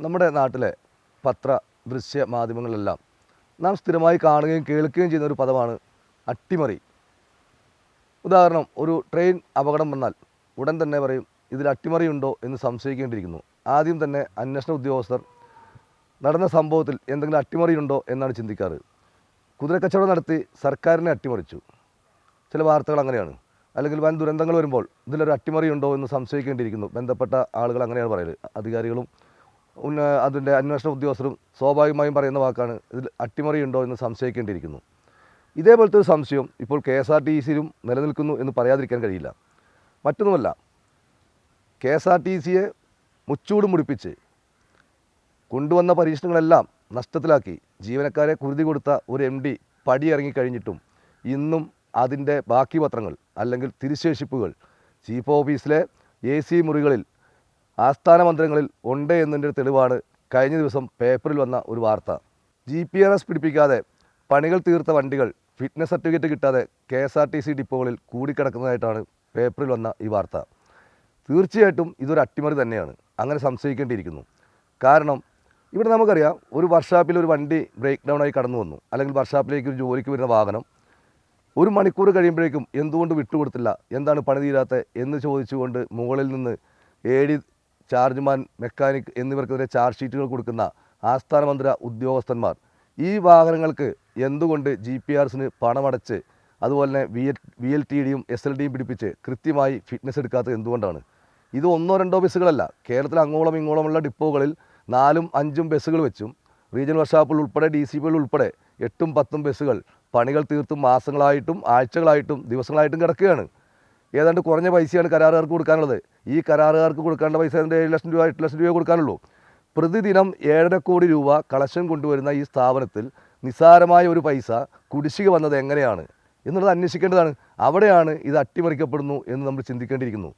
നമ്മുടെ നാട്ടിലെ പത്ര ദൃശ്യ മാധ്യമങ്ങളിലെല്ലാം നാം സ്ഥിരമായി കാണുകയും കേൾക്കുകയും ചെയ്യുന്ന ഒരു പദമാണ് അട്ടിമറി. ഉദാഹരണം ഒരു ട്രെയിൻ അപകടം വന്നാൽ ഉടൻ തന്നെ പറയും ഇതിൽ അട്ടിമറിയുണ്ടോ എന്ന് സംശയിക്കേണ്ടിയിരിക്കുന്നു. ആദ്യം തന്നെ അന്വേഷണ ഉദ്യോഗസ്ഥർ നടന്ന സംഭവത്തിൽ എന്തെങ്കിലും അട്ടിമറിയുണ്ടോ എന്നാണ് ചിന്തിക്കാറ്. കുതിരക്കച്ചവടം നടത്തി സർക്കാരിനെ അട്ടിമറിച്ചു. ചില വാർത്തകൾ അങ്ങനെയാണ്. അല്ലെങ്കിൽ വൻ ദുരന്തങ്ങൾ വരുമ്പോൾ ഇതിലൊരു അട്ടിമറിയുണ്ടോ എന്ന് സംശയിക്കേണ്ടിയിരിക്കുന്നു. ബന്ധപ്പെട്ട ആളുകൾ അങ്ങനെയാണ് പറയുന്നത്. അധികാരികളും ഉന്ന അതിന്റെ അന്വേഷണ ഉദ്യോഗസ്ഥരും സ്വാഭാവികമായും പറയുന്ന വാക്കാണ് ഇതിൽ അട്ടിമറിയുണ്ടോ എന്ന് സംശയിക്കേണ്ടിയിരിക്കുന്നു. ഇതേപോലത്തെ ഒരു സംശയം ഇപ്പോൾ കെ എസ് ആർ ടി സിയിലും നിലനിൽക്കുന്നു എന്ന് പറയാതിരിക്കാൻ കഴിയില്ല. മറ്റൊന്നുമല്ല കെ എസ് ആർ ടി സിയെ മുച്ചൂട് മുടിപ്പിച്ച് കൊണ്ടുവന്ന പരീക്ഷണങ്ങളെല്ലാം നഷ്ടത്തിലാക്കി ജീവനക്കാരെ കുരുതി കൊടുത്ത ഒരു എം ഡി പടിയിറങ്ങി കഴിഞ്ഞിട്ടും ഇന്നും അതിന്റെ ബാക്കി പത്രങ്ങൾ അല്ലെങ്കിൽ തിരുശേഷിപ്പുകൾ ചീഫ് ഓഫീസിലെ എ സി മുറികളിൽ ആസ്ഥാന മന്ദിരങ്ങളിൽ ഉണ്ട് എന്നതിന്റെ തെളിവാണ് കഴിഞ്ഞ ദിവസം പേപ്പറിൽ വന്ന ഒരു വാർത്ത. ജി പി ആർ എസ് പിടിപ്പിക്കാതെ പണികൾ തീർത്ത വണ്ടികൾ ഫിറ്റ്നസ് സർട്ടിഫിക്കറ്റ് കിട്ടാതെ K S R T C ഡിപ്പോകളിൽ കൂടിക്കിടക്കുന്നതായിട്ടാണ് പേപ്പറിൽ വന്ന ഈ വാർത്ത. തീർച്ചയായിട്ടും ഇതൊരു അട്ടിമറി തന്നെയാണ്. അങ്ങനെ സംശയിക്കേണ്ടിയിരിക്കുന്നു. കാരണം ഇവിടെ നമുക്കറിയാം ഒരു വർഷാപ്പിൽ ഒരു വണ്ടി ബ്രേക്ക് ഡൗൺ ആയി കടന്നു വന്നു. അല്ലെങ്കിൽ വർഷാപ്പിലേക്ക് ഒരു ജോലിക്ക് വരുന്ന വാഹനം ഒരു മണിക്കൂർ കഴിയുമ്പോഴേക്കും എന്തുകൊണ്ട് വിട്ടുകൊടുത്തില്ല? എന്താണ് പണി തീരാത്ത എന്ന് ചോദിച്ചുകൊണ്ട് മുകളിൽ നിന്ന് ഡി ചാർജ്മാൻ മെക്കാനിക് എന്നിവർക്കെതിരെ ചാർജ് ഷീറ്റുകൾ കൊടുക്കുന്ന ആസ്ഥാന മന്ത്രി ഉദ്യോഗസ്ഥന്മാർ. ഈ വാഹനങ്ങൾക്ക് എന്തുകൊണ്ട് ജി പി ആർസിന് പണമടച്ച് അതുപോലെ തന്നെ വി എൽ ടി ഡിയും എസ് എൽ ഡിയും പിടിപ്പിച്ച് കൃത്യമായി ഫിറ്റ്നസ് എടുക്കാത്തത് എന്തുകൊണ്ടാണ്? ഇത് ഒന്നോ രണ്ടോ ബസ്സുകളല്ല. കേരളത്തിൽ അങ്ങോളം ഇങ്ങോളമുള്ള ഡിപ്പോകളിൽ നാലും അഞ്ചും ബസ്സുകൾ വെച്ചും റീജിയണൽ വർഷാപ്പുകൾ ഉൾപ്പെടെ ഡി സി പികൾ ഉൾപ്പെടെ എട്ടും പത്തും ബസ്സുകൾ പണികൾ തീർത്തും മാസങ്ങളായിട്ടും ആഴ്ചകളായിട്ടും ദിവസങ്ങളായിട്ടും കിടക്കുകയാണ്. ഏതാണ്ട് കുറഞ്ഞ പൈസയാണ് കരാറുകാർക്ക് കൊടുക്കാനുള്ളത്. ഈ കരാറുകാർക്ക് കൊടുക്കേണ്ട പൈസ അതിന്റെ ഏഴ് ലക്ഷം രൂപ എട്ട് ലക്ഷം രൂപ കൊടുക്കാനുള്ളൂ. പ്രതിദിനം ഏഴര കോടി രൂപ കളക്ഷൻ കൊണ്ടുവരുന്ന ഈ സ്ഥാപനത്തിൽ നിസ്സാരമായ ഒരു പൈസ കുടിശ്ശിക വന്നത് എങ്ങനെയാണ് എന്നുള്ളത് അന്വേഷിക്കേണ്ടതാണ്. അവിടെയാണ് ഇത് അട്ടിമറിക്കപ്പെടുന്നു എന്ന് നമ്മൾ ചിന്തിക്കേണ്ടിയിരിക്കുന്നു.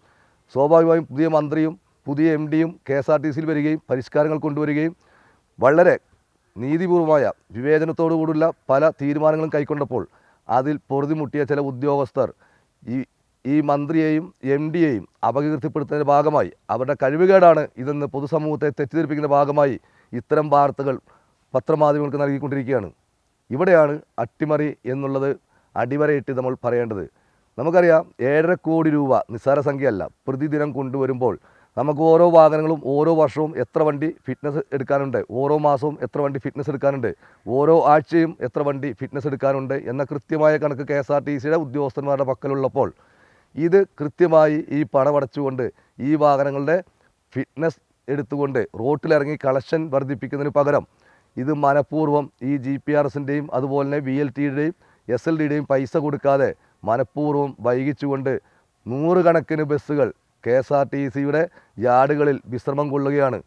സ്വാഭാവികമായും പുതിയ മന്ത്രിയും പുതിയ എം ഡിയും കെ എസ് ആർ ടി സിയിൽ വരികയും പരിഷ്കാരങ്ങൾ കൊണ്ടുവരികയും വളരെ നീതിപൂർവമായ വിവേചനത്തോടു കൂടിയുള്ള പല തീരുമാനങ്ങളും കൈക്കൊണ്ടപ്പോൾ അതിൽ പൊറുതിമുട്ടിയ ചില ഉദ്യോഗസ്ഥർ ഈ ഈ മന്ത്രിയെയും എം ഡിയെയും അപകീർത്തിപ്പെടുത്തുന്നതിന്റെ ഭാഗമായി അവരുടെ കഴിവുകേടാണ് ഇതെന്ന് പൊതുസമൂഹത്തെ തെറ്റിദ്ധരിപ്പിക്കുന്ന ഭാഗമായി ഇത്തരം വാർത്തകൾ പത്രമാധ്യമങ്ങൾക്ക് നൽകിക്കൊണ്ടിരിക്കുകയാണ്. ഇവിടെയാണ് അട്ടിമറി എന്നുള്ളത് അടിവരയിട്ട് നമ്മൾ പറയേണ്ടത്. നമുക്കറിയാം ഏഴര കോടി രൂപ നിസ്സാര സംഖ്യയല്ല പ്രതിദിനം കൊണ്ടുവരുമ്പോൾ നമുക്ക് ഓരോ വാഹനങ്ങളും ഓരോ വർഷവും എത്ര വണ്ടി ഫിറ്റ്നസ് എടുക്കാനുണ്ട് ഓരോ മാസവും എത്ര വണ്ടി ഫിറ്റ്നസ് എടുക്കാനുണ്ട് ഓരോ ആഴ്ചയും എത്ര വണ്ടി ഫിറ്റ്നസ് എടുക്കാനുണ്ട് എന്ന കൃത്യമായ കണക്ക് കെ എസ് ആർ ടി സിയുടെ ഉദ്യോഗസ്ഥന്മാരുടെ പക്കലുള്ളപ്പോൾ ഇത് കൃത്യമായി ഈ പണമടച്ചുകൊണ്ട് ഈ വാഹനങ്ങളുടെ ഫിറ്റ്നസ് എടുത്തുകൊണ്ട് റോട്ടിലിറങ്ങി കളക്ഷൻ വർദ്ധിപ്പിക്കുന്നതിന് പകരം ഇത് മനഃപൂർവം ഈ ജി പി ആർ എസിന്റെയും അതുപോലെ തന്നെ വി എൽ ടിയുടെയും എസ് എൽ ഡിയുടെയും പൈസ കൊടുക്കാതെ മനഃപൂർവം വൈകിച്ചുകൊണ്ട് നൂറുകണക്കിന് ബസ്സുകൾ കെ എസ് ആർ ടി സിയുടെ യാർഡുകളിൽ വിശ്രമം കൊള്ളുകയാണ്.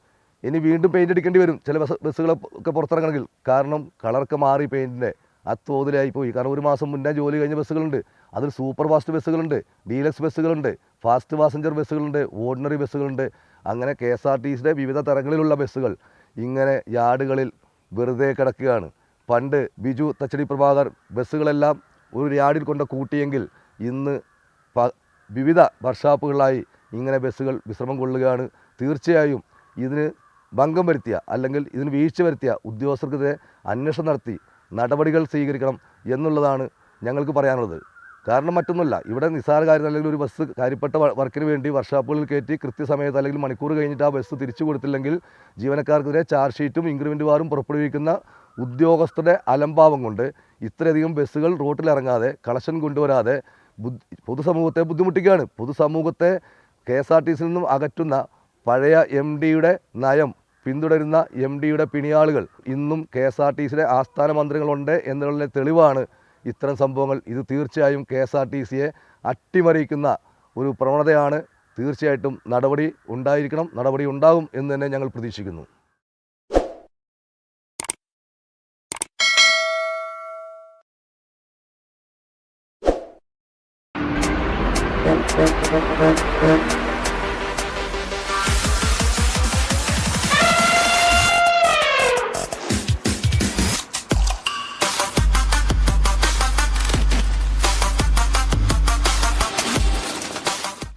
ഇനി വീണ്ടും പെയിന്റ് അടിക്കേണ്ടി വരും. ചില ബസ് ബസ്സുകളൊക്കെ പുറത്തിറങ്ങണമെങ്കിൽ. കാരണം കളറൊക്കെ മാറി പെയിന്റിന്റെ ആ പോയി കാരണം ഒരു മാസം മുന്നേ ജോലി കഴിഞ്ഞ ബസ്സുകളുണ്ട്. അതിൽ സൂപ്പർ ഫാസ്റ്റ് ബസ്സുകളുണ്ട്. ഡീലക്സ് ബസ്സുകളുണ്ട്. ഫാസ്റ്റ് പാസഞ്ചർ ബസ്സുകളുണ്ട്. ഓർഡിനറി ബസ്സുകളുണ്ട്. അങ്ങനെ കെ എസ് ആർ ടി സിയുടെ വിവിധ തരങ്ങളിലുള്ള ബസ്സുകൾ ഇങ്ങനെ യാർഡുകളിൽ വെറുതെ കിടക്കുകയാണ്. പണ്ട് ബിജു തച്ചടി പ്രഭാകർ ബസ്സുകളെല്ലാം ഒരു യാർഡിൽ കൊണ്ട് കൂട്ടിയെങ്കിൽ ഇന്ന് വിവിധ വർക്ക്ഷോപ്പുകളിലായി ഇങ്ങനെ ബസ്സുകൾ വിശ്രമം കൊള്ളുകയാണ്. തീർച്ചയായും ഇതിന് ഭംഗം വരുത്തിയ അല്ലെങ്കിൽ ഇതിന് വീഴ്ച വരുത്തിയ ഉദ്യോഗസ്ഥർക്കെതിരെ അന്വേഷണം നടത്തി നടപടികൾ സ്വീകരിക്കണം എന്നുള്ളതാണ് ഞങ്ങൾക്ക് പറയാനുള്ളത്. കാരണം മറ്റൊന്നുമല്ല ഇവിടെ നിസ്സാര കാര്യം അല്ലെങ്കിൽ ഒരു ബസ് കാര്യപ്പെട്ട വർക്കിന് വേണ്ടി വർക്ക്ഷോപ്പുകളിൽ കയറ്റി കൃത്യസമയത്ത് അല്ലെങ്കിൽ മണിക്കൂർ കഴിഞ്ഞിട്ട് ആ ബസ് തിരിച്ചു കൊടുത്തില്ലെങ്കിൽ ജീവനക്കാർക്കെതിരെ ചാർജ് ഷീറ്റും ഇൻക്രിമെന്റ് വാറും പുറപ്പെടുവിക്കുന്ന ഉദ്യോഗസ്ഥരുടെ അലംഭാവം കൊണ്ട് ഇത്രയധികം ബസ്സുകൾ റോട്ടിലിറങ്ങാതെ കളക്ഷൻ കൊണ്ടുവരാതെ പൊതുസമൂഹത്തെ ബുദ്ധിമുട്ടിക്കുകയാണ്. പൊതുസമൂഹത്തെ കെ എസ് ആർ ടി സിയിൽ നിന്നും അകറ്റുന്ന പഴയ എം ഡിയുടെ നയം പിന്തുടരുന്ന എം ഡിയുടെ പിണിയാളുകൾ ഇന്നും കെ എസ് ആർ ടി സിയിലെ ആസ്ഥാന മന്ത്രികളുണ്ട് എന്നുള്ള തെളിവാണ് ഇത്തരം സംഭവങ്ങൾ. ഇത് തീർച്ചയായും കെ എസ് ആർ ടി സിയെ അട്ടിമറിക്കുന്ന ഒരു പ്രവണതയാണ്. തീർച്ചയായിട്ടും നടപടി ഉണ്ടായിരിക്കണം നടപടി ഉണ്ടാകും എന്ന് തന്നെ ഞങ്ങൾ പ്രതീക്ഷിക്കുന്നു. Thank you.